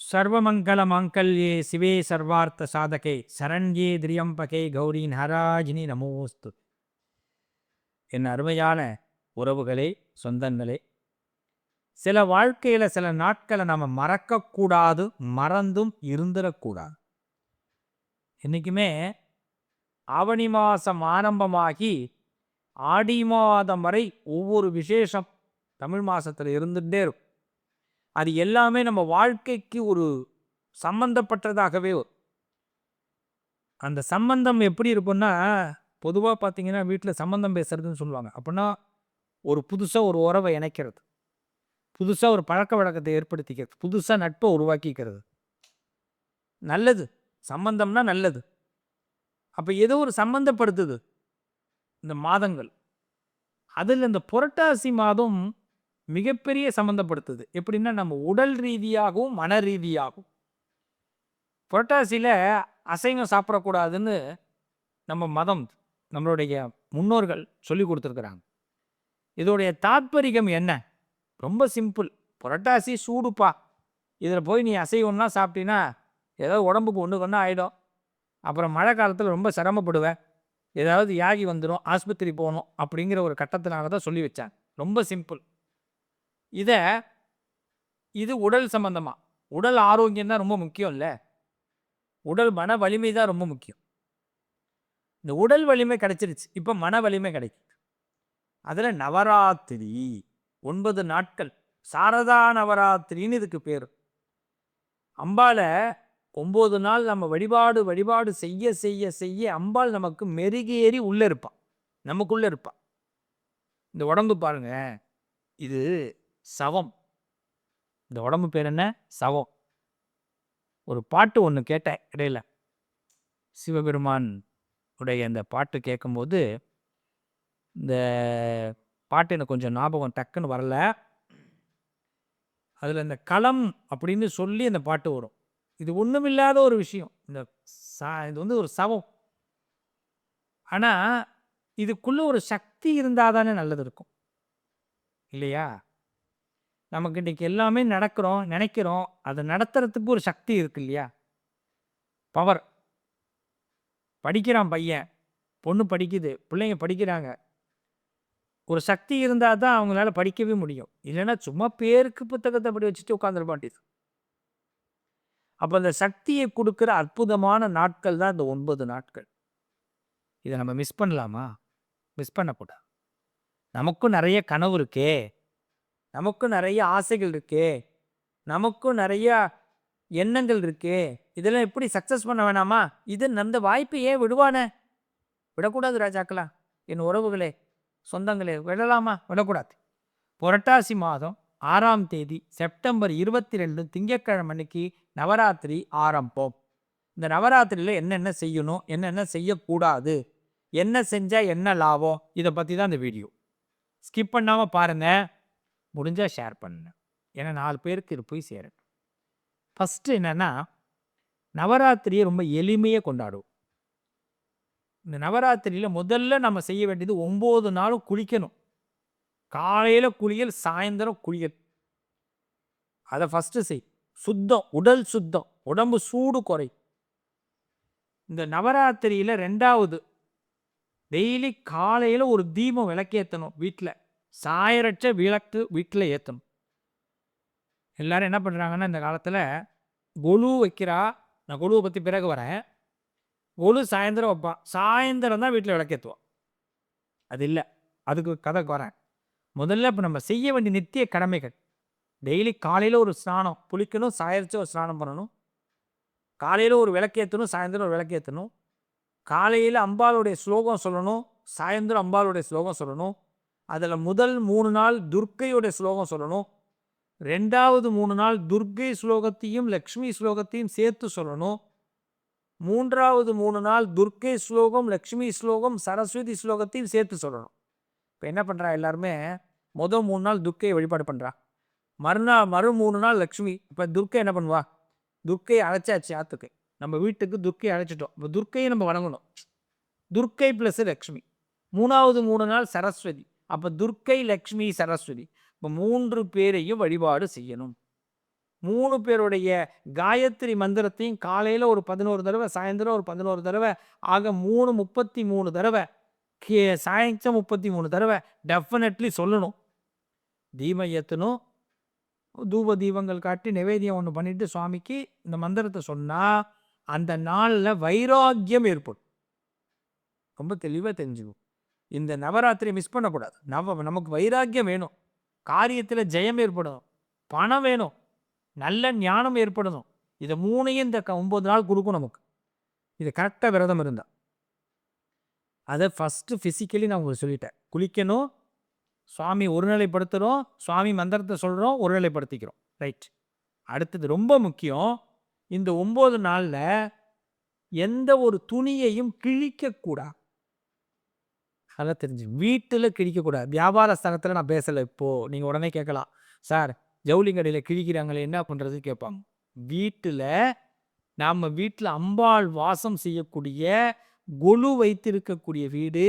சர்வமங்கல மாங்கல்யே சிவே சர்வார்த்த சாதகே. சரண்யே திரியம்பகே கௌரி நராஜினி நமோஸ்து. என் அருமையான உறவுகளே சொந்தங்களே சில வாழ்க்கையில் சில நாட்களை நம்ம மறக்கக்கூடாது மறந்தும் இருந்துடக்கூடாது. என்றைக்குமே ஆவணி மாதம் ஆரம்பமாகி ஆடி மாதம் வரை ஒவ்வொரு விசேஷம் தமிழ் மாதத்தில் இருந்துகிட்டே இருக்கும். அது எல்லாமே நம்ம வாழ்க்கைக்கு ஒரு சம்பந்தப்பட்டதாகவே அந்த சம்பந்தம் எப்படி இருக்கும்னா பொதுவாக பார்த்தீங்கன்னா வீட்டில் சம்பந்தம் பேசுறதுன்னு சொல்லுவாங்க. அப்படின்னா ஒரு புதுசாக ஒரு உறவை இணைக்கிறது. புதுசாக ஒரு பழக்க வழக்கத்தை ஏற்படுத்திக்கிறது. புதுசாக நட்பை உருவாக்கிக்கிறது. நல்லது. சம்பந்தம்னா நல்லது. அப்போ ஏதோ ஒரு சம்பந்தப்படுத்துது. இந்த மாதங்கள். அதில் இந்த புரட்டாசி மாதம் மிகப்பெரிய சம்மந்தப்படுத்துது எப்படின்னா நம்ம உடல் ரீதியாகவும் மன ரீதியாகவும். புரட்டாசியில் அசைவம் சாப்பிடக்கூடாதுன்னு நம்ம மதம் நம்மளுடைய முன்னோர்கள் சொல்லி கொடுத்துருக்குறாங்க. இதோடைய தாத்பரிகம் என்ன? ரொம்ப சிம்பிள். புரட்டாசி சூடுப்பா. இதில் போய் நீ அசைவம்லாம் சாப்பிட்டீங்கன்னா ஏதாவது உடம்புக்கு ஒன்று கொண்டு ஆகிடும் அப்புறம் மழை காலத்தில் ரொம்ப சிரமப்படுவேன். ஏதாவது யாகி வந்துடும் ஆஸ்பத்திரி போகணும் அப்படிங்கிற ஒரு கட்டத்தினால தான் சொல்லி வச்சாங்க. ரொம்ப சிம்பிள். இதை இது உடல் சம்பந்தமாக உடல் ஆரோக்கியம் தான் ரொம்ப முக்கியம் இல்லை உடல் மன வலிமை தான் ரொம்ப முக்கியம். இந்த உடல் வலிமை கிடைச்சிருச்சு. இப்போ மன வலிமை கிடைக்கும் அதில் நவராத்திரி ஒன்பது நாட்கள். சாரதா நவராத்திரின்னு இதுக்கு பேர். அம்பால ஒம்பது நாள் நம்ம வழிபாடு வழிபாடு செய்ய செய்ய செய்ய அம்பாள் நமக்கு மெருகேறி உள்ளே இருப்பான் நமக்குள்ளே இருப்பான் இந்த உடம்பு பாருங்க. இது சவம். இந்த உடம்பு பேர் என்ன? சவம். ஒரு பாட்டு ஒன்று கேட்டேன் இடையில. சிவபெருமான் உடைய அந்த பாட்டு கேட்கும்போது இந்த பாட்டு எனக்கு கொஞ்சம் ஞாபகம் டக்குன்னு வரல. அதில் இந்த களம் அப்படின்னு சொல்லி அந்த பாட்டு வரும். இது ஒன்றுமில்லாத ஒரு விஷயம். இந்த சா இது வந்து ஒரு சவம். ஆனால் இதுக்குள்ளே ஒரு சக்தி இருந்தால் தானே நல்லது இருக்கும். இல்லையா? நமக்கு இன்றைக்கி எல்லாமே நடக்கிறோம் நினைக்கிறோம். அதை நடத்துறதுக்கு ஒரு சக்தி இருக்கு இல்லையா? பவர் படிக்கிறான் பையன். பொண்ணு படிக்குது. பிள்ளைங்க படிக்கிறாங்க. ஒரு சக்தி இருந்தால் தான் அவங்களால படிக்கவே முடியும். இல்லைன்னா சும்மா பேருக்கு புத்தகத்தை படி வச்சுட்டு உட்காந்துட மாட்டேது அப்போ அந்த சக்தியை கொடுக்குற அற்புதமான நாட்கள் தான் இந்த ஒன்பது நாட்கள். இதை நம்ம மிஸ் பண்ணலாமா? மிஸ் பண்ணக்கூடாது. நமக்கும் நிறைய கனவு இருக்கே. நமக்கும் நிறைய ஆசைகள் இருக்கே. நமக்கும் நிறைய எண்ணங்கள் இருக்கே. இதெல்லாம் எப்படி சக்ஸஸ் பண்ண வேணாமா? இது அந்த வாய்ப்பை ஏன் விடுவானே? விடக்கூடாது ராஜாக்களா? என் உறவுகளே சொந்தங்களே விடலாமா? விடக்கூடாது. புரட்டாசி மாதம் ஆறாம் தேதி செப்டம்பர் இருபத்தி ரெண்டு திங்கட்கிழமை அன்னைக்கு நவராத்திரி ஆரம்பம். இந்த நவராத்திரியில் என்னென்ன செய்யணும்? என்னென்ன செய்யக்கூடாது? என்ன செஞ்சால் என்ன லாபம்? இதை பற்றி தான் இந்த வீடியோ. ஸ்கிப் பண்ணாமல் பாருங்கள் முடிஞ்சால் ஷேர் பண்ணு ஏன்னா நாலு பேருக்கு இது போய் சேரும் ஃபஸ்ட்டு என்னென்னா நவராத்திரியை ரொம்ப எளிமையாக கொண்டாடுவோம். இந்த நவராத்திரியில் முதல்ல நம்ம செய்ய வேண்டியது ஒம்பது நாளும் குளிக்கணும். காலையில் குளியல் சாயந்தரம் குளியல். அதை ஃபஸ்ட்டு செய். சுத்தம் உடல் சுத்தம் உடம்பு சூடு குறை. இந்த நவராத்திரியில் ரெண்டாவது டெய்லி காலையில் ஒரு தீபம் விளக்கேற்றணும் வீட்டில் சாயரட்ச விளக்கு வீட்டில் ஏற்றணும் எல்லோரும் என்ன பண்ணுறாங்கன்னா இந்த காலத்தில் கொலு வைக்கிறா நான் கொலுவை பற்றி பிறகு வரேன். கொலு சாயந்தரம் வைப்பான். சாயந்தரம் தான் வீட்டில் விளக்கேற்றுவோம் அது இல்லை. அதுக்கு கதை வரேன். முதல்ல இப்போ நம்ம செய்ய வேண்டிய நித்திய கடமைகள். டெய்லி காலையில் ஒரு ஸ்நானம் குளிக்கணும் சாயரிச்சு ஒரு ஸ்நானம் பண்ணணும். காலையில் ஒரு விளக்கேற்றணும் சாயந்தரம் ஒரு விளக்கேற்றணும் காலையில் அம்பாளுடைய ஸ்லோகம் சொல்லணும் சாயந்தரம் அம்பாளுடைய ஸ்லோகம் சொல்லணும். அதில் முதல் மூணு நாள் துர்க்கையுடைய ஸ்லோகம் சொல்லணும். ரெண்டாவது மூணு நாள் துர்க்கை ஸ்லோகத்தையும் லக்ஷ்மி ஸ்லோகத்தையும் சேர்த்து சொல்லணும். மூன்றாவது மூணு நாள் துர்க்கை ஸ்லோகம் லக்ஷ்மி ஸ்லோகம் சரஸ்வதி ஸ்லோகத்தையும் சேர்த்து சொல்லணும். இப்போ என்ன பண்ணுறா எல்லாருமே? மொதல் மூணு நாள் துர்க்கையை வழிபாடு பண்ணுறா மறுநாள் மறு மூணு நாள் லக்ஷ்மி. இப்போ துர்க்கை என்ன பண்ணுவா? துர்க்கையை அழைச்சாச்சு ஆத்துக்கு. நம்ம வீட்டுக்கு துர்க்கையை அழைச்சிட்டோம். இப்போ துர்க்கையை நம்ம வணங்கணும். துர்க்கை ப்ளஸ் லக்ஷ்மி. மூணாவது மூணு நாள் சரஸ்வதி. அப்போ துர்க்கை லக்ஷ்மி சரஸ்வதி. இப்போ மூன்று பேரையும் வழிபாடு செய்யணும். மூணு பேருடைய காயத்ரி மந்திரத்தையும் காலையில் ஒரு பதினோரு தடவை சாயந்தரம் ஒரு பதினோரு தடவை ஆக மூணு முப்பத்தி மூணு தடவை கே சாயங்காலம் முப்பத்தி மூணு தடவை டெஃபினெட்லி சொல்லணும். தீபம் ஏற்றணும் தூப தீபங்கள் காட்டி நிவேதியம் ஒன்று பண்ணிட்டு சுவாமிக்கு இந்த மந்திரத்தை சொன்னால் அந்த நாளில் வைராக்கியம் ஏற்படும். ரொம்ப தெளிவாக தெரிஞ்சுக்கும் இந்த நவராத்திரியை மிஸ் பண்ணக்கூடாது. நவ நமக்கு வைராக்கியம் வேணும். காரியத்தில் ஜெயம் ஏற்படணும். பணம் வேணும். நல்ல ஞானம் ஏற்படணும். இதை மூணையும் இந்த க ஒம்பது நாள் கொடுக்கும் நமக்கு. இது கரெக்டாக விரதம் இருந்தால் அதை ஃபஸ்ட்டு ஃபிசிக்கலி நான் உங்களுக்கு சொல்லிட்டேன். குளிக்கணும். சுவாமி ஒருநிலைப்படுத்துகிறோம் சுவாமி மந்திரத்தை சொல்கிறோம் ஒருநிலைப்படுத்திக்கிறோம். ரைட் அடுத்தது ரொம்ப முக்கியம். இந்த ஒம்பது நாளில் எந்த ஒரு துணியையும் கிழிக்கக்கூடாது. நல்லா தெரிஞ்சு. வீட்டில் கிழிக்கக்கூடாது. வியாபார ஸ்தலத்தில் நான் பேசலை இப்போது நீங்கள் உடனே கேட்கலாம். சார் ஜவுளி கடையில் கிழிக்கிறாங்களே என்ன பண்ணுறது கேட்பாங்க. வீட்டில் நாம் வீட்டில் அம்பாள் வாசம் செய்யக்கூடிய கொலு வைத்திருக்கக்கூடிய வீடு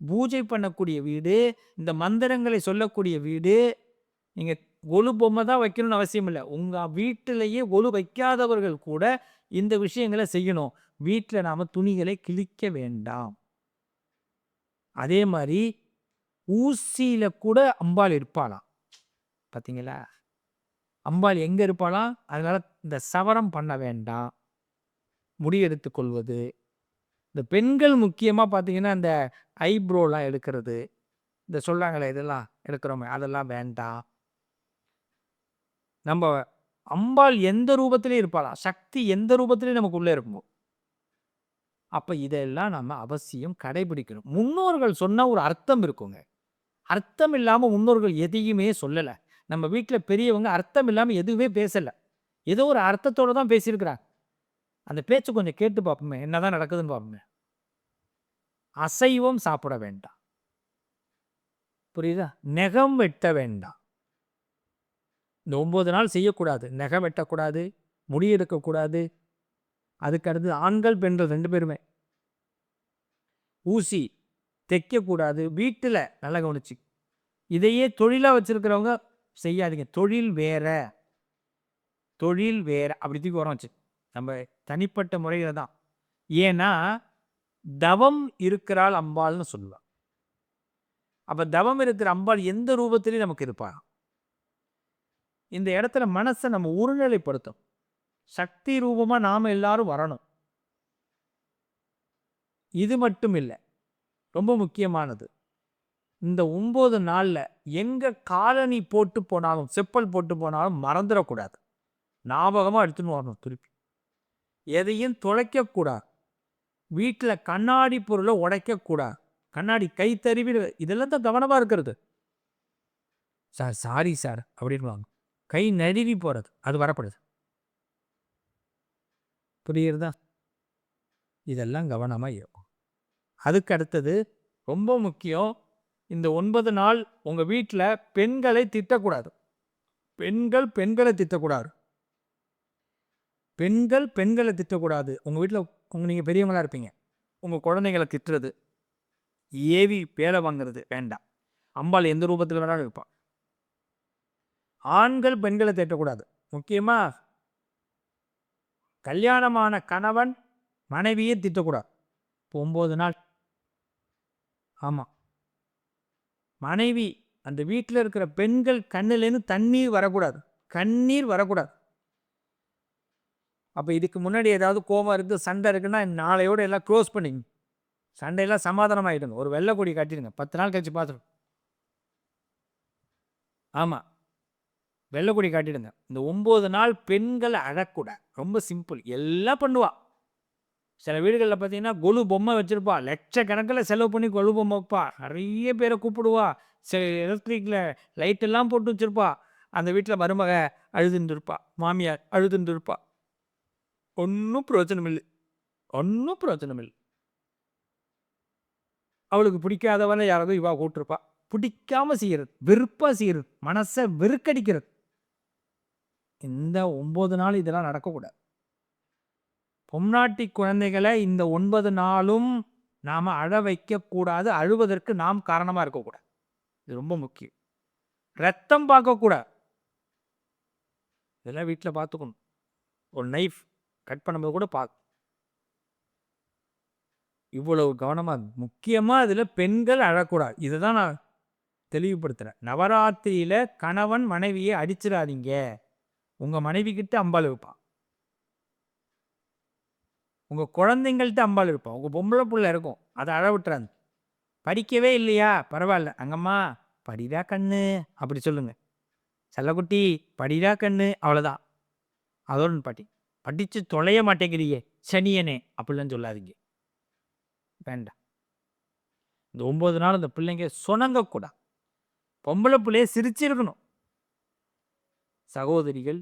பூஜை பண்ணக்கூடிய வீடு இந்த மந்திரங்களை சொல்லக்கூடிய வீடு நீங்கள் கொலு பொம்மை தான் வைக்கணும்னு அவசியம் இல்லை. உங்கள் வீட்டிலேயே கொலு வைக்காதவர்கள் கூட இந்த விஷயங்களை செய்யணும். வீட்டில் நாம் துணிகளை கிழிக்க வேண்டாம். அதே மாதிரி ஊசியில் கூட அம்பாள் இருப்பாளாம். பார்த்தீங்களா அம்பாள் எங்கே இருப்பாளாம்? அதனால் இந்த சவரம் பண்ண வேண்டாம். முடி எடுத்துக்கொள்வது இந்த பெண்கள் முக்கியமாக பார்த்தீங்கன்னா இந்த ஐப்ரோலாம் எடுக்கிறது. இந்த சொல்கிறாங்களே இதெல்லாம் எடுக்கிறோமே அதெல்லாம் வேண்டாம். நம்ம அம்பாள் எந்த ரூபத்திலையும் இருப்பாளாம்? சக்தி எந்த ரூபத்திலையும் நமக்கு உள்ளே இருக்கும்? அப்போ இதெல்லாம் நம்ம அவசியம் கடைபிடிக்கணும். முன்னோர்கள் சொன்ன ஒரு அர்த்தம் இருக்குங்க. அர்த்தம் இல்லாமல் முன்னோர்கள் எதையுமே சொல்லலை. நம்ம வீட்டில் பெரியவங்க அர்த்தம் இல்லாமல் எதுவுமே பேசலை. ஏதோ ஒரு அர்த்தத்தோடு தான் பேசியிருக்கிறாங்க. அந்த பேச்சு கொஞ்சம் கேட்டு பார்ப்போமே என்னதான் நடக்குதுன்னு பார்ப்போமே. அசைவம் சாப்பிட வேண்டாம். புரியுதா? நெகம் வெட்ட வேண்டாம். இந்த ஒம்பது நாள் செய்யக்கூடாது. நெகம் வெட்டக்கூடாது. முடி எடுக்கக்கூடாது. அதுக்கடுத்து ஆண்கள் பெண்கள் ரெண்டு பேருமே. ஊசி தைக்கக்கூடாது வீட்டில் நல்லா கவனிச்சு. இதையே தொழிலாக வச்சுருக்கிறவங்க செய்யாதீங்க. தொழில் வேற. தொழில் வேற. அப்படி தூக்கி வரோம் வச்சு. நம்ம தனிப்பட்ட முறையில் தான். ஏன்னா தவம் இருக்கிறாள் அம்பாள்னு சொல்லுவாள் அப்போ தவம் இருக்கிற அம்பாள் எந்த ரூபத்திலையும் நமக்கு இருப்பாள் இந்த இடத்துல மனசை நம்ம ஒருநிலைப்படுத்தும் சக்தி ரூபமாக நாம் எல்லாரும் வரணும். இது மட்டும் இல்லை ரொம்ப முக்கியமானது. இந்த ஒம்பது நாளில் எங்கே காலனி போட்டு போனாலும் செப்பல் போட்டு போனாலும் மறந்துடக்கூடாது. ஞாபகமாக எடுத்துன்னு வரணும் திருப்பி. எதையும் தொலைக்கக்கூடாது. வீட்டில் கண்ணாடி பொருளை உடைக்கக்கூடாது. கண்ணாடி கை தருவி இதெல்லாம் தான் கவனமாக இருக்கிறது. சார் சாரி சார் அப்படின்வாங்க கை நழுவி போகிறது அது வரப்படுது. புரியுறதா? இதெல்லாம் கவனமாக இருக்கும் அதுக்கு அடுத்தது ரொம்ப முக்கியம் இந்த ஒன்பது நாள் உங்கள் வீட்டில் பெண்களை திட்டக்கூடாது. பெண்கள் பெண்களை திட்டக்கூடாது. பெண்கள் பெண்களை திட்டக்கூடாது. உங்கள் வீட்டில் உங்கள் நீங்கள் பெரியவங்களாக இருப்பீங்க. உங்கள் குழந்தைங்களை திட்டுறது. ஏவி பேரை வாங்குறது வேண்டாம். அம்பாள் எந்த ரூபத்தில் வேணாலும் இருப்பான் ஆண்கள் பெண்களை திட்டக்கூடாது. முக்கியமாக கல்யாணமான கணவன் மனைவியே திட்டக்கூடாது. இப்போ ஒம்பது நாள். ஆமாம் மனைவி அந்த வீட்டில் இருக்கிற பெண்கள் கண்ணிலேருந்து தண்ணீர் வரக்கூடாது. கண்ணீர் வரக்கூடாது. அப்போ இதுக்கு முன்னாடி ஏதாவது கோபம் இருக்குது சண்டை இருக்குன்னா நாளையோடு எல்லாம் க்ளோஸ் பண்ணிங்க சண்டையெல்லாம் சமாதானம் ஆகிடுங்க ஒரு வெள்ளை கொடி கட்டிடுங்க. பத்து நாள் கழிச்சு பார்த்துருங்க ஆமாம் வெள்ளைக்குடி காட்டிடுங்க இந்த ஒம்பது நாள் பெண்கள் அழக்கூட ரொம்ப சிம்பிள் எல்லாம் பண்ணுவாள் சில வீடுகளில் பார்த்தீங்கன்னா கொலு பொம்மை வச்சுருப்பா. லட்சக்கணக்கில் செலவு பண்ணி கொலு பொம்மை வைப்பா. நிறைய பேரை கூப்பிடுவா. சில எலக்ட்ரிக்கில் லைட்டெல்லாம் போட்டு வச்சுருப்பா. அந்த வீட்டில் மருமக அழுதுண்டு மாமியார் அழுதுண்டு ஒன்றும் பிரயோஜனம் இல்லை. ஒன்றும் பிரயோஜனம் இல்லை. அவளுக்கு பிடிக்காதவனை யாராவது இவா கூட்டிருப்பா பிடிக்காம செய்கிறது வெறுப்பாக செய்கிறது மனசை வெறுக்கடிக்கிறது. இந்த ஒம்பது நாள் இதெல்லாம் நடக்கக்கூடாது. பொம்நாட்டி குழந்தைகளை இந்த ஒன்பது நாளும் நாம் அழ வைக்கக்கூடாது அழுவதற்கு நாம் காரணமாக இருக்கக்கூடாது. இது ரொம்ப முக்கியம். ரத்தம் பார்க்கக்கூடாது. இதெல்லாம் வீட்டில் பார்த்துக்கணும். ஒரு நைஃப் கட் பண்ணும்போது கூட பார்க்க இவ்வளவு கவனமாக முக்கியமாக அதில் பெண்கள் அழக்கூடாது. இதை தான் நான் தெளிவுபடுத்துகிறேன் நவராத்திரியில் கணவன் மனைவியை அடிச்சிடாதீங்க. உங்கள் மனைவி கிட்ட அம்பாள் இருப்பான் உங்கள் குழந்தைங்கள்ட்ட அம்பாள் இருப்பான் உங்கள் பொம்பளை புள்ள இருக்கும். அதை அழவிட்டுறாங்க படிக்கவே இல்லையா? பரவாயில்ல. அங்கம்மா படிடா கண்ணு. அப்படி சொல்லுங்க. செல்லக்குட்டி படிடா கண்ணு. அவ்வளோதான் அதோட பாட்டி. படித்து தொலைய மாட்டேங்கிறியே சனியனே. அப்படிலாம் சொல்லாதீங்க. வேண்டாம். இந்த ஒம்பது நாள் அந்த பிள்ளைங்க சுணங்கக்கூடாது. பொம்பளை பிள்ளைய சிரிச்சிருக்கணும். சகோதரிகள்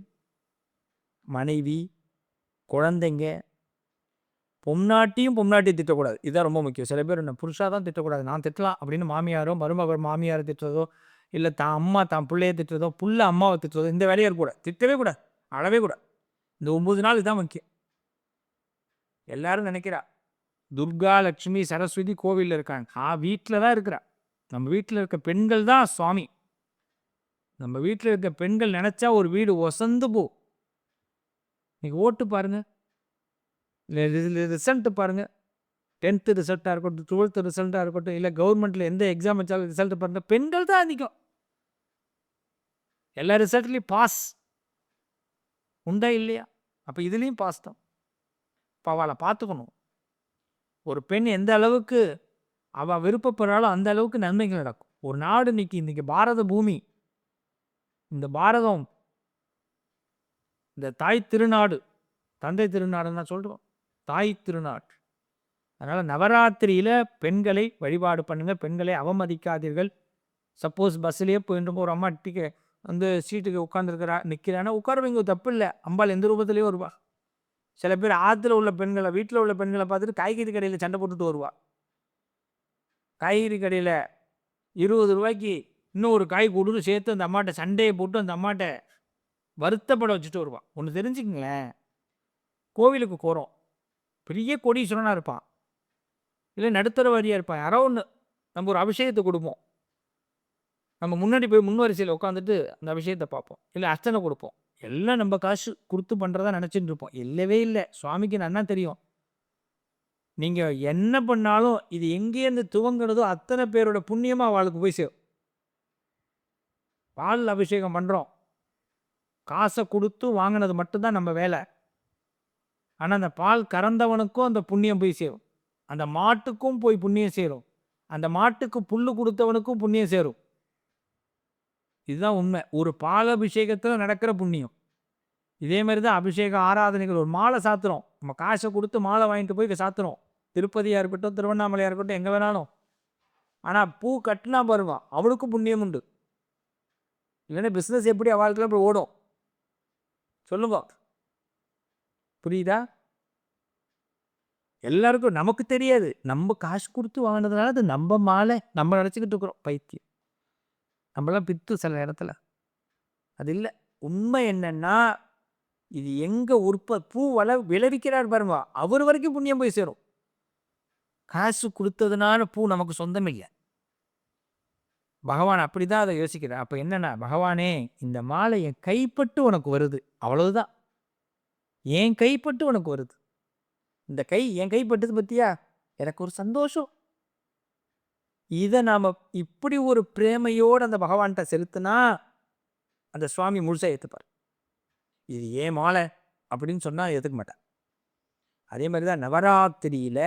மனைவி குழந்தைங்க பொம்னாட்டியும் பொம்னாட்டியும் திட்டக்கூடாது. இதுதான் ரொம்ப முக்கியம். சில பேர் என்ன புருஷாக தான் திட்டக்கூடாது நான் திட்டலாம். அப்படின்னு மாமியாரோ மருமகள் மாமியாரை திட்டுறதோ இல்லை தான் அம்மா தான் பிள்ளைய திட்டுறதோ புள்ள அம்மாவை திட்டுறதோ இந்த வேலையை இருக்கக்கூடாது. திட்டவே கூடாது அழவே கூடாது. இந்த ஒம்பது நாள் இதுதான் முக்கியம். எல்லாரும் நினைக்கிறா துர்கா லட்சுமி சரஸ்வதி கோவிலில் இருக்காங்க. ஆ வீட்டில் தான் இருக்கிறா. நம்ம வீட்டில் இருக்க பெண்கள் தான் சுவாமி. நம்ம வீட்டில் இருக்க பெண்கள் நினச்சா ஒரு வீடு ஒசந்து போ. நீங்கள் ஓட்டு பாருங்கள் ரிசல்ட்டு பாருங்கள் டென்த்து ரிசல்ட்டாக இருக்கட்டும் டுவெல்த்து ரிசல்ட்டாக இருக்கட்டும் இல்லை கவர்மெண்ட்டில் எந்த எக்ஸாம் வச்சாலும் ரிசல்ட் பாருங்கள் பெண்கள் தான் அதிகம். எல்லா ரிசல்ட்லேயும் பாஸ் உண்டா இல்லையா? அப்போ இதுலேயும் பாஸ் தான். இப்போ அவளை பார்த்துக்கணும். ஒரு பெண் எந்த அளவுக்கு அவள் விருப்பப்படுறாலும் அந்த அளவுக்கு நன்மைகள் நடக்கும். ஒரு நாடு இன்னைக்கு இன்றைக்கி பாரத பூமி இந்த பாரதம் இந்த தாய் திருநாடு தந்தை திருநாடுன்னு தான் சொல்கிறோம் தாய் திருநாடு. அதனால் நவராத்திரியில் பெண்களை வழிபாடு பண்ணுங்கள் பெண்களை அவமதிக்காதீர்கள். சப்போஸ் பஸ்ஸிலேயே போயிட்டு ஒரு அம்மா டிக்கெ வந்து சீட்டுக்கு உட்காந்துருக்கிறா நிற்கிறான்னா உட்காரவங்க தப்பு இல்லை. அம்பாள் எந்த ரூபத்துலேயும் வருவா. சில பேர் ஆற்றுல உள்ள பெண்களை வீட்டில் உள்ள பெண்களை பார்த்துட்டு காய்கறி கடையில் சண்டை போட்டுட்டு வருவா. காய்கறி கடையில் இருபது ரூபாய்க்கு இன்னும் ஒரு காய் கொடுத்து சேர்த்து அந்த அம்மாட்ட சண்டையை போட்டு அந்த அம்மாட்ட வருத்தப்பட வச்சுட்டு வருவான். ஒன்று தெரிஞ்சுக்கங்களேன். கோவிலுக்கு போகிறோம் பெரிய கோடீஸ்வரனாக இருப்பான். இல்லை நடுத்தர வாரியாக இருப்பான். யாரோ ஒன்று நம்ம ஒரு அபிஷேகத்தை கொடுப்போம். நம்ம முன்னாடி போய் முன்வரிசையில் உட்காந்துட்டு அந்த அபிஷேகத்தை பார்ப்போம். இல்லை அர்ச்சனை கொடுப்போம். எல்லாம் நம்ம காசு கொடுத்து பண்ணுறதா நினச்சிட்டு இருப்போம். இல்லவே இல்லை. சுவாமிக்கு நன்னா தெரியும்? நீங்கள் என்ன பண்ணாலும் இது எங்கேருந்து துவங்கினதோ அத்தனை பேரோட புண்ணியமாக அவளுக்கு போய் சேரும். பால் அபிஷேகம் பண்ணுறோம் காசை கொடுத்து வாங்கினது மட்டும்தான் நம்ம வேலை. ஆனால் அந்த பால் கறந்தவனுக்கும் அந்த புண்ணியம் போய் சேரும். அந்த மாட்டுக்கும் போய் புண்ணியம் சேரும். அந்த மாட்டுக்கு புல் கொடுத்தவனுக்கும் புண்ணியம் சேரும். இதுதான் உண்மை. ஒரு பால் அபிஷேகத்தில் நடக்கிற புண்ணியம். இதே மாதிரி தான் அபிஷேக ஆராதனைகள். ஒரு மாலை சாத்துறோம். நம்ம காசை கொடுத்து மாலை வாங்கிட்டு போய் சாத்துறோம். திருப்பதியாக இருக்கட்டும் திருவண்ணாமலையாக இருக்கட்டும் எங்கே வேணாலும். ஆனால் பூ கட்டினா பருவான் அவளுக்கும் புண்ணியம் உண்டு. இல்லைன்னா பிஸ்னஸ் எப்படி அவளுக்குலாம் இப்படி ஓடும்? சொல்லுங்க. புரியுதா? எல்லாருக்கும் நமக்கு தெரியாது. நம்ம காசு கொடுத்து வாங்கினதுனால அது நம்ம மாலை நம்ம நினச்சிக்கிட்டு இருக்கிறோம் பைத்தியம். நம்மளாம் பித்து சில இடத்துல அது இல்லை. உண்மை என்னன்னா இது எங்கே உற்ப பூ வள விளைவிக்கிறார் பாருங்க. அவர் வரைக்கும் புண்ணியம் போய் சேரும். காசு கொடுத்ததுனால பூ நமக்கு சொந்தம் இல்லை. பகவான் அப்படி தான் அதை யோசிக்கிறார். அப்போ என்னென்னா பகவானே இந்த மாலை என் கைப்பட்டு உனக்கு வருது. அவ்வளவுதான். என் கைப்பட்டு உனக்கு வருது. இந்த கை என் கைப்பட்டது பற்றியா எனக்கு ஒரு சந்தோஷம். இதை நாம் இப்படி ஒரு பிரேமையோடு அந்த பகவான்கிட்ட செலுத்தினா அந்த சுவாமி முழுசாக ஏற்றுப்பார் இது ஏன் மாலை? அப்படின்னு சொன்னால் ஏற்றுக்க மாட்டேன் அதே மாதிரி தான் நவராத்திரியில்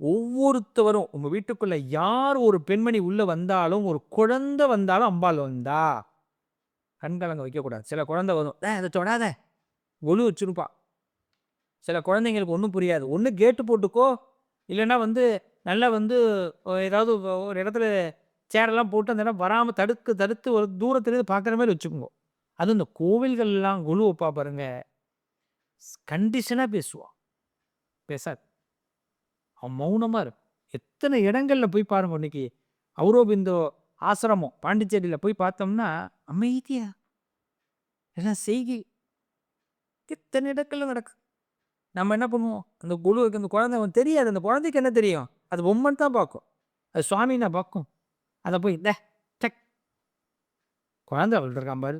ஒவ்வொருத்தவரும் உங்கள் வீட்டுக்குள்ளே யார் ஒரு பெண்மணி உள்ளே வந்தாலும் ஒரு குழந்தை வந்தாலும் அம்பாள் வந்தா கண்கலங்க வைக்கக்கூடாது. சில குழந்தை வரும் அதை தொடாத. ஒழு வச்சுருப்பா. சில குழந்தைங்களுக்கு ஒன்றும் புரியாது. ஒன்று கேட்டு போட்டுக்கோ இல்லைன்னா வந்து நல்லா வந்து ஏதாவது ஒரு இடத்துல சேரெல்லாம் போட்டு அந்த இடம் வராமல் தடுக்கு தடுத்து ஒரு தூரத்துலேருந்து பார்க்குற மாதிரி வச்சுக்கோங்க. அதுவும் இந்த கோவில்கள்லாம் குழு வைப்பா பாருங்க. கண்டிஷனாக பேசுவான் பேசாது. அவன் மௌனமாக இருக்கும் எத்தனை இடங்களில் போய் பாருங்க இன்னைக்கு. அவுரோபிந்தோ ஆசிரமம் பாண்டிச்சேரியில் போய் பார்த்தோம்னா அமைதியா. எல்லாம் செய்கி. எத்தனை இடங்கள்ல நடக்கு. நம்ம என்ன பண்ணுவோம்? அந்த குழுவுக்கு அந்த குழந்தை அவன் தெரியாது. அந்த குழந்தைக்கு என்ன தெரியும்? அது பொம்மன் தான் பார்க்கும். அது சுவாமி நான் பார்க்கும். அதை போய் இந்த டக். குழந்தை அவள்கிட்ட இருக்கான் பாரு.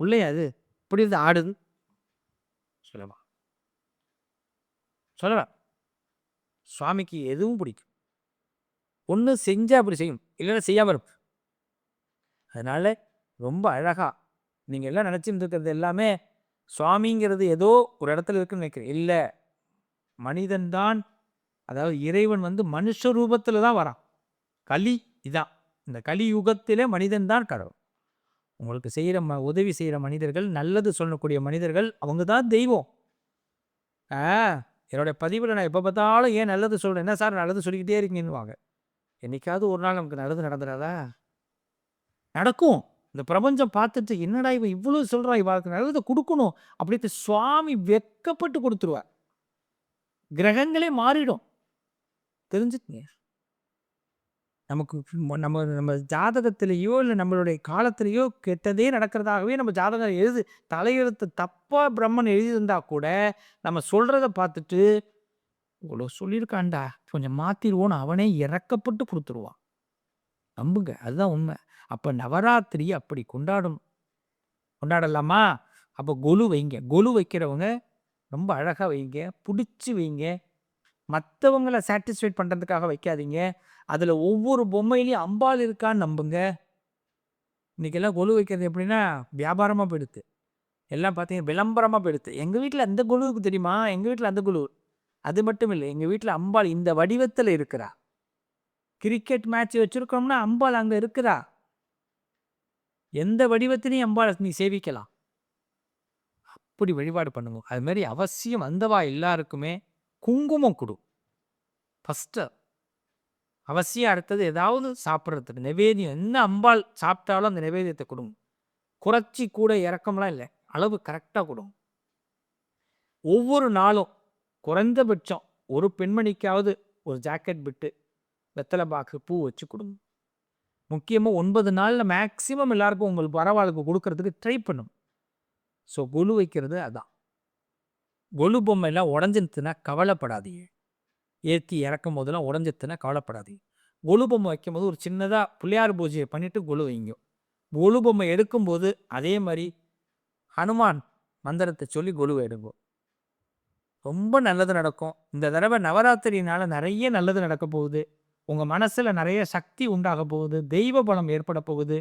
பிள்ளையாது அது? இருந்து ஆடுது. சொல்லலாம் சொல்லலாம் சுவாமிக்கு எதுவும் பிடிக்கும். ஒன்று செஞ்சால் அப்படி செய்யும் இல்லைன்னா செய்யாமல் இருக்கும் அதனால் ரொம்ப அழகாக நீங்கள் எல்லாம் நினச்சிருந்துருக்கிறது இருக்கிறது எல்லாமே சுவாமிங்கிறது ஏதோ ஒரு இடத்துல இருக்குன்னு நினைக்கிறேன். இல்லை மனிதன்தான் அதாவது இறைவன் வந்து மனுஷ ரூபத்தில் தான் வரான். கலி இதான். இந்த கலி யுகத்திலே மனிதன் தான் கடவுள். உங்களுக்கு செய்கிற ம உதவி செய்கிற மனிதர்கள் நல்லது சொல்லக்கூடிய மனிதர்கள் அவங்க தான் தெய்வம். ஆ என்னுடைய பதிவில் நான் எப்போ பார்த்தாலும் ஏன் நல்லது சொல்கிறேன் என்ன சார் நல்லது சொல்லிக்கிட்டே இருக்கீங்கன்னு என்னைக்காவது ஒரு நாள் நமக்கு நல்லது நடந்துடாதா? நடக்கும். இந்த பிரபஞ்சம் பார்த்துட்டு என்னடா இவன் இவ்வளோ சொல்கிறான் இவாளுக்கு நல்லதை கொடுக்கணும் அப்படின்ட்டு சுவாமி வெக்கப்பட்டு கொடுத்துருவார் கிரகங்களே மாறிடும். தெரிஞ்சுக்கங்க. நமக்கு நம்ம நம்ம ஜாதகத்திலேயோ இல்லை நம்மளுடைய காலத்திலேயோ கெட்டதே நடக்கிறதாகவே நம்ம ஜாதகம் எழுது தலையெழுத்து தப்பாக பிரம்மன் எழுதியிருந்தா கூட நம்ம சொல்கிறத பார்த்துட்டு இவ்வளோ சொல்லியிருக்காண்டா கொஞ்சம் மாற்றிடுவோன்னு அவனே இறக்கப்பட்டு கொடுத்துருவான். நம்புங்க அதுதான் உண்மை. அப்போ நவராத்திரி அப்படி கொண்டாடும் கொண்டாடலாமா? அப்போ கொலு வைங்க. கொலு வைக்கிறவங்க ரொம்ப அழகாக வைங்க பிடிச்சி வைங்க. மற்றவங்களை சாட்டிஸ்ஃபைட் பண்ணுறதுக்காக வைக்காதீங்க. அதில் ஒவ்வொரு பொம்மையிலையும் அம்பாள் இருக்கான்னு நம்புங்க. இன்றைக்கெல்லாம் கொலு வைக்கிறது எப்படின்னா வியாபாரமாக போயிடுது. எல்லாம் பார்த்தீங்கன்னா விளம்பரமாக போயிடுது. எங்கள் வீட்டில் அந்த குழுவுக்கு தெரியுமா? எங்கள் வீட்டில் அந்த குழு அது மட்டும் இல்லை எங்கள் வீட்டில் அம்பாள் இந்த வடிவத்தில் இருக்கிறா. கிரிக்கெட் மேட்ச் வச்சுருக்கோம்னா அம்பாள் அங்கே இருக்கிறா. எந்த வடிவத்திலையும் அம்பாள் நீ சேவிக்கலாம். அப்படி வழிபாடு பண்ணுங்க. அது மாதிரி அவசியம் வந்தவா எல்லாருக்குமே குங்குமம் கொடு. ஃபஸ்ட்டு அவசியம் அடுத்தது ஏதாவது சாப்பிட்றதுக்கு. நிவேதியம் என்ன அம்பாள் சாப்பிட்டாலும் அந்த நிவேதியத்தை கொடுங்க. குறைச்சி கூட இறக்கம்லாம் இல்லை. அளவு கரெக்டாக கொடுங்க. ஒவ்வொரு நாளும் குறைந்தபட்சம் ஒரு பெண்மணிக்காவது ஒரு ஜாக்கெட் விட்டு வெத்தலை பாக்கு பூ வச்சு கொடுங்க. முக்கியமாக ஒன்பது நாளில் மேக்சிமம் எல்லாருக்கும் உங்களுக்கு பரவாயில்ல கொடுக்கறதுக்கு ட்ரை பண்ணும் ஸோ கொலு வைக்கிறது அதான். கொலு பொம்மைலாம் உடஞ்சிருந்துன்னா கவலைப்படாதீங்க. ஏற்றி இறக்கும் போதெல்லாம் உடஞ்சிருத்துனா கவலைப்படாதீங்க. கொலு பொம்மை வைக்கும் போது ஒரு சின்னதாக பிள்ளையார் பூஜையை பண்ணிவிட்டு கொலு வைங்க. கொலு பொம்மை எடுக்கும்போது அதே மாதிரி ஹனுமான் மந்திரத்தை சொல்லி கொலுவை எடுங்க. ரொம்ப நல்லது நடக்கும். இந்த தடவை நவராத்திரினால நிறைய நல்லது நடக்க போகுது. உங்கள் மனசில் நிறைய சக்தி உண்டாக போகுது. தெய்வ பலம் ஏற்பட போகுது.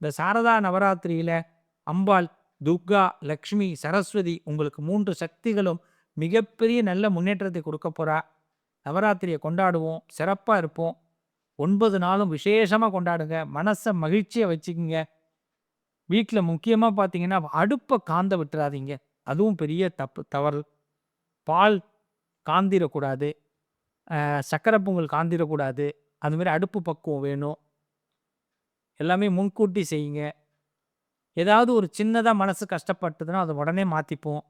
இந்த சாரதா நவராத்திரியில் அம்பாள் துர்கா லக்ஷ்மி சரஸ்வதி உங்களுக்கு மூன்று சக்திகளும் மிகப்பெரிய நல்ல முன்னேற்றத்தை கொடுக்க போகிறா நவராத்திரியை கொண்டாடுவோம். சிறப்பாக இருப்போம். ஒன்பது நாளும் விசேஷமாக கொண்டாடுங்க. மனசை மகிழ்ச்சியை வச்சுக்கோங்க. வீட்டில் முக்கியமாக பார்த்தீங்கன்னா அடுப்பை காந்த விட்டுறாதீங்க. அதுவும் பெரிய தப்பு தவறு. பால் காந்திடக்கூடாது சக்கரை பொங்கல் காந்திரக்கூடாது. அதுமாரி அடுப்பு பக்குவம் வேணும். எல்லாமே முன்கூட்டி செய்யுங்க. ஏதாவது ஒரு சின்னதாக மனசு கஷ்டப்பட்டதுன்னா அதை உடனே மாற்றிப்போம்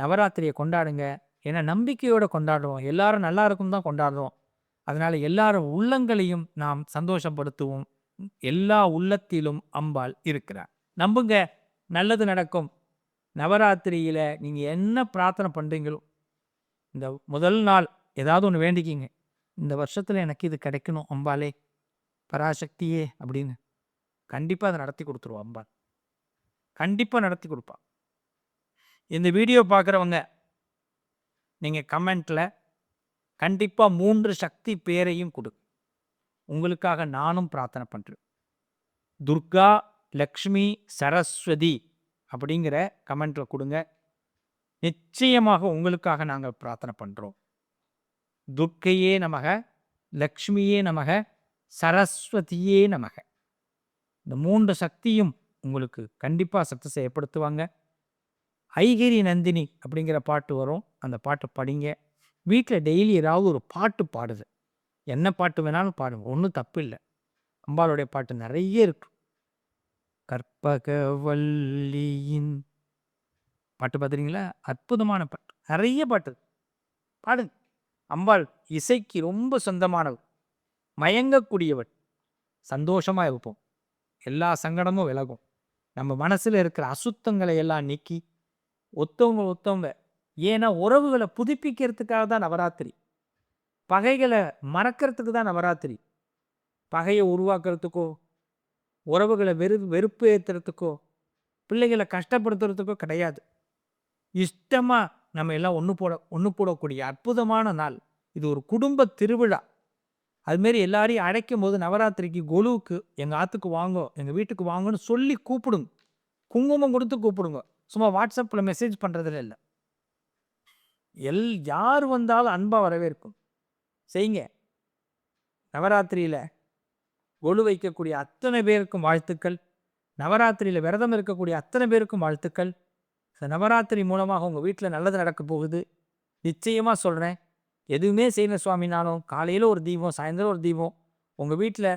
நவராத்திரியை கொண்டாடுங்க. ஏன்னா நம்பிக்கையோடு கொண்டாடுவோம் எல்லாரும் நல்லா இருக்கும் தான் கொண்டாடுறோம். அதனால் எல்லாரும் உள்ளங்களையும் நாம் சந்தோஷப்படுத்துவோம். எல்லா உள்ளத்திலும் அம்பாள் இருக்கிறார். நம்புங்க நல்லது நடக்கும். நவராத்திரியில் நீங்கள் என்ன பிரார்த்தனை பண்ணுறீங்களோ இந்த முதல் நாள் ஏதாவது ஒன்று வேண்டிக்கிங்க. இந்த வருஷத்தில் எனக்கு இது கிடைக்கணும் அம்பாலே பராசக்தியே அப்படின்னு. கண்டிப்பாக அதை நடத்தி கொடுத்துருவோம் அம்பாள். கண்டிப்பாக நடத்தி கொடுப்பான் இந்த வீடியோ பார்க்குறவங்க நீங்கள் கமெண்ட்டில் கண்டிப்பாக மூன்று சக்தி பேரையும் கொடு. உங்களுக்காக நானும் பிரார்த்தனை பண்ணுறேன் துர்கா லக்ஷ்மி சரஸ்வதி அப்படிங்கிற கமெண்ட்டில் கொடுங்க. நிச்சயமாக உங்களுக்காக நாங்கள் பிரார்த்தனை பண்ணுறோம் துர்க்கையே நமக லக்ஷ்மியே நமக சரஸ்வதியே நமக. இந்த மூன்று சக்தியும் உங்களுக்கு கண்டிப்பாக சக்ஸஸை ஏற்படுத்துவாங்க ஐகிரி நந்தினி அப்படிங்கிற பாட்டு வரும். அந்த பாட்டு படிங்க. வீட்டில் டெய்லி ஏதாவது ஒரு பாட்டு பாடுது. என்ன பாட்டு வேணாலும் பாடுங்க. ஒன்றும் தப்பு இல்லை. அம்பாளுடைய பாட்டு நிறைய இருக்கு. கற்பகவல்லியின் பாட்டு பார்த்துறீங்களா அற்புதமான பாட்டு. நிறைய பாட்டு பாடுங்க. அம்பாள் இசைக்கு ரொம்ப சொந்தமானவள். மயங்கக்கூடியவள். சந்தோஷமாக இருப்போம். எல்லா சங்கடமும் விலகும். நம்ம மனசில் இருக்கிற அசுத்தங்களை எல்லாம் நீக்கி ஒத்தவங்க ஒத்தவங்க ஏன்னா உறவுகளை புதுப்பிக்கிறதுக்காக தான் நவராத்திரி. பகைகளை மறக்கிறதுக்கு தான் நவராத்திரி. பகையை உருவாக்குறதுக்கோ உறவுகளை வெறு வெறுப்பு ஏற்றுறதுக்கோ பிள்ளைகளை கஷ்டப்படுத்துறதுக்கோ கிடையாது. இஷ்டமாக நம்ம எல்லாம் ஒன்று போட ஒன்று போடக்கூடிய அற்புதமான நாள். இது ஒரு குடும்ப திருவிழா. அதுமாரி எல்லாரையும் அழைக்கும் போது நவராத்திரிக்கு கொலுவுக்கு எங்கள் ஆற்றுக்கு வாங்கோ எங்கள் வீட்டுக்கு வாங்கன்னு சொல்லி கூப்பிடுங்க குங்குமம் கொடுத்து கூப்பிடுங்க. சும்மா வாட்ஸ்அப்பில் மெசேஜ் பண்ணுறதுல இல்லை. எல் யார் வந்தாலும் அன்பாக வரவேற்கும். செய்யுங்க. நவராத்திரியில் கொலு வைக்கக்கூடிய அத்தனை பேருக்கும் வாழ்த்துக்கள். நவராத்திரியில் விரதம் இருக்கக்கூடிய அத்தனை பேருக்கும் வாழ்த்துக்கள். இந்த நவராத்திரி மூலமாக உங்கள் வீட்டில் நல்லது நடக்க போகுது. நிச்சயமாக சொல்கிறேன் எதுவுமே செய்யணும் சுவாமினாலும் காலையில் ஒரு தீபம் சாயந்தரம் ஒரு தீபம். உங்கள் வீட்டில்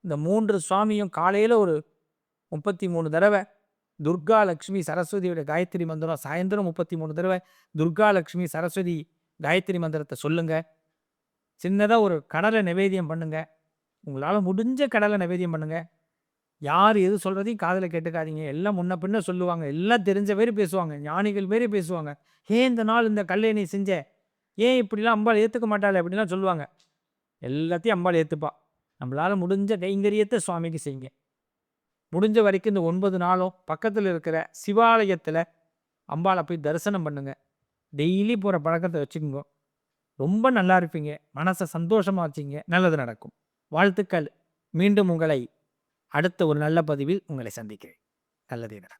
இந்த மூன்று சுவாமியும் காலையில் ஒரு முப்பத்தி மூணு தடவை துர்கா லக்ஷ்மி சரஸ்வதியோட காயத்ரி மந்திரம். சாயந்தரம் முப்பத்தி மூணு தடவை துர்கா லக்ஷ்மி சரஸ்வதி காயத்ரி மந்திரத்தை சொல்லுங்கள் சின்னதாக ஒரு கடலை நிவேதியம் பண்ணுங்கள் உங்களால் முடிஞ்ச கடலை நிவேதியம் பண்ணுங்கள் யார் எது சொல்கிறதையும் காதில் கேட்டுக்காதீங்க. எல்லாம் முன்ன பின்ன சொல்லுவாங்க. எல்லாம் தெரிஞ்ச பேர் பேசுவாங்க. ஞானிகள் மாரி பேசுவாங்க. ஏன் இந்த நாள் இந்த கல்லை நீ செஞ்ச? ஏன் இப்படிலாம் அம்பாள் ஏற்றுக்க மாட்டாள்? அப்படின்லாம் சொல்லுவாங்க. எல்லாத்தையும் அம்பாள் ஏற்றுப்பா நம்மளால் முடிஞ்ச கைங்கரியத்தை சுவாமிக்கு செய்யுங்க. முடிஞ்ச வரைக்கும் இந்த ஒன்பது நாளும் பக்கத்தில் இருக்கிற சிவாலயத்தில் அம்பாளை போய் தரிசனம் பண்ணுங்க. டெய்லி போகிற பழக்கத்தை வச்சுக்கோங்க. ரொம்ப நல்லா இருப்பீங்க. மனசை சந்தோஷமாக வச்சிங்க. நல்லது நடக்கும். வாழ்த்துக்கள். மீண்டும் உங்களை அடுத்த ஒரு நல்ல பதிவில் உங்களை சந்திக்கிறேன். நல்லதே நடக்கும்.